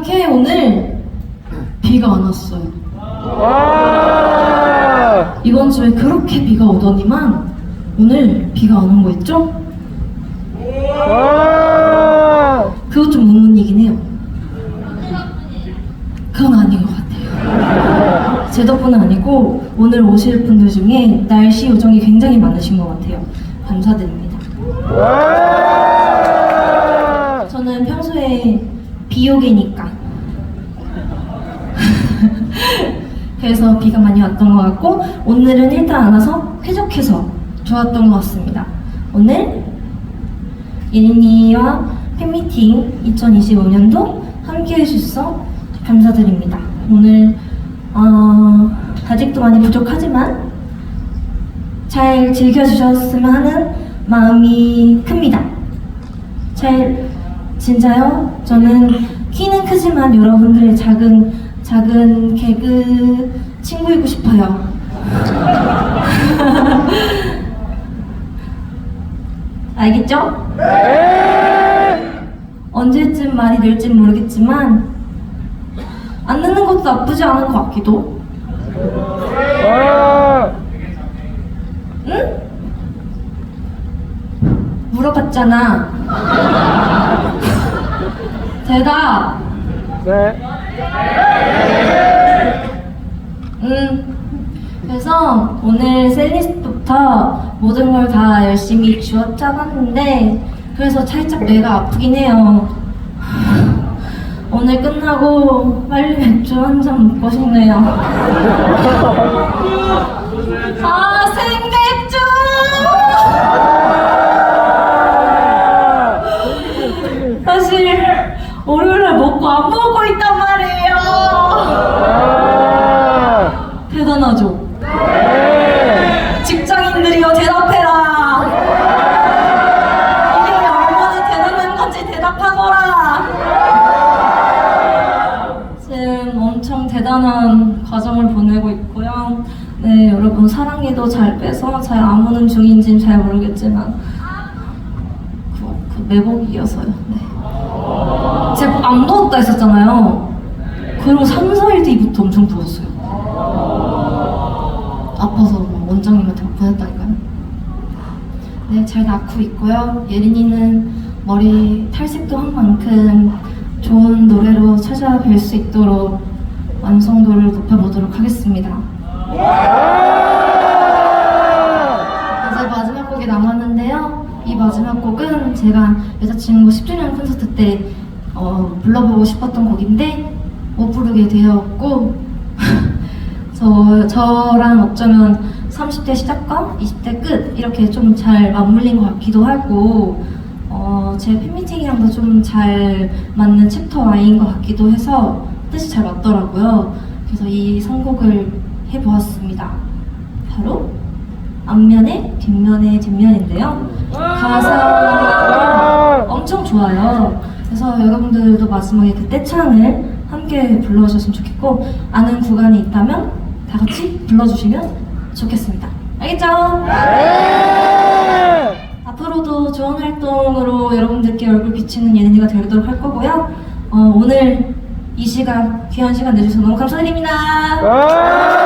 생각해 오늘 비가 안 왔어요. 와! 이번 주에 그렇게 비가 오더니만 오늘 비가 안 온 거 있죠? 와! 그것 좀 의문이긴 해요. 그건 아닌 것 같아요. 제 덕분은 아니고 오늘 오실 분들 중에 날씨 요정이 굉장히 많으신 것 같아요. 감사드립니다. 와! 저는 평소에 비요기니까. 그래서 비가 많이 왔던 것 같고 오늘은 일단 안 와서 쾌적해서 좋았던 것 같습니다. 오늘 예린이와 팬미팅 2025년도 함께 해 주셔서 감사드립니다. 오늘 어, 아직도 많이 부족하지만 잘 즐겨주셨으면 하는 마음이 큽니다. 잘 진짜요? 저는 키는 크지만 여러분들의 작은 작은 개그 친구이고 싶어요. 알겠죠? 언제쯤 말이 늘진 모르겠지만 안 듣는 것도 나쁘지 않은 것 같기도. 와! 응? 물어봤잖아. 대답. 네. 음. 그래서 오늘 셀리스트부터 모든 걸 다 열심히 쥐어 짜봤는데 그래서 살짝 뇌가 아프긴 해요. 오늘 끝나고 빨리 맥주 한 잔 먹고 싶네요. 월요일에 먹고 안 먹고 있단 말이에요. 와! 대단하죠? 네. 직장인들이여 대답해라. 이게 얼마나 대단한 건지 대답하거라. 지금 엄청 대단한 과정을 보내고 있고요. 네, 여러분 사랑니도 잘 빼서 잘 아무는 중인지는 잘 모르겠지만 그, 그 매복 이어서요. 네. 제가 안 더웠다 했었잖아요. 그리고 3, 4일 뒤부터 엄청 부었어요. 아파서 뭐 원장님한테 막 보냈다니까요. 네, 잘 낳고 있고요. 예린이는 머리 탈색도 한 만큼 좋은 노래로 찾아뵐 수 있도록 완성도를 높여보도록 하겠습니다. 1은 제가 여자친구 10주년 콘서트 때 어, 불러보고 싶었던 곡인데 못 부르게 되었고 저, 저랑 어쩌면 30대 시작과 20대 끝 이렇게 좀 잘 맞물린 것 같기도 하고 어, 제 팬미팅이랑도 좀 잘 맞는 챕터 와인 것 같기도 해서 뜻이 잘 맞더라고요. 그래서 이 선곡을 해보았습니다. 바로 앞면에 뒷면에 뒷면인데요. 가사 좋아요. 그래서 여러분들도 마지막에 그 떼창을 함께 불러주셨으면 좋겠고 아는 구간이 있다면 다 같이 불러주시면 좋겠습니다. 알겠죠? 앞으로도 좋은 활동으로 여러분들께 얼굴 비치는 예능이가 되도록 할 거고요. 어, 오늘 이 시간 귀한 시간 내주셔서 너무 감사드립니다. 와!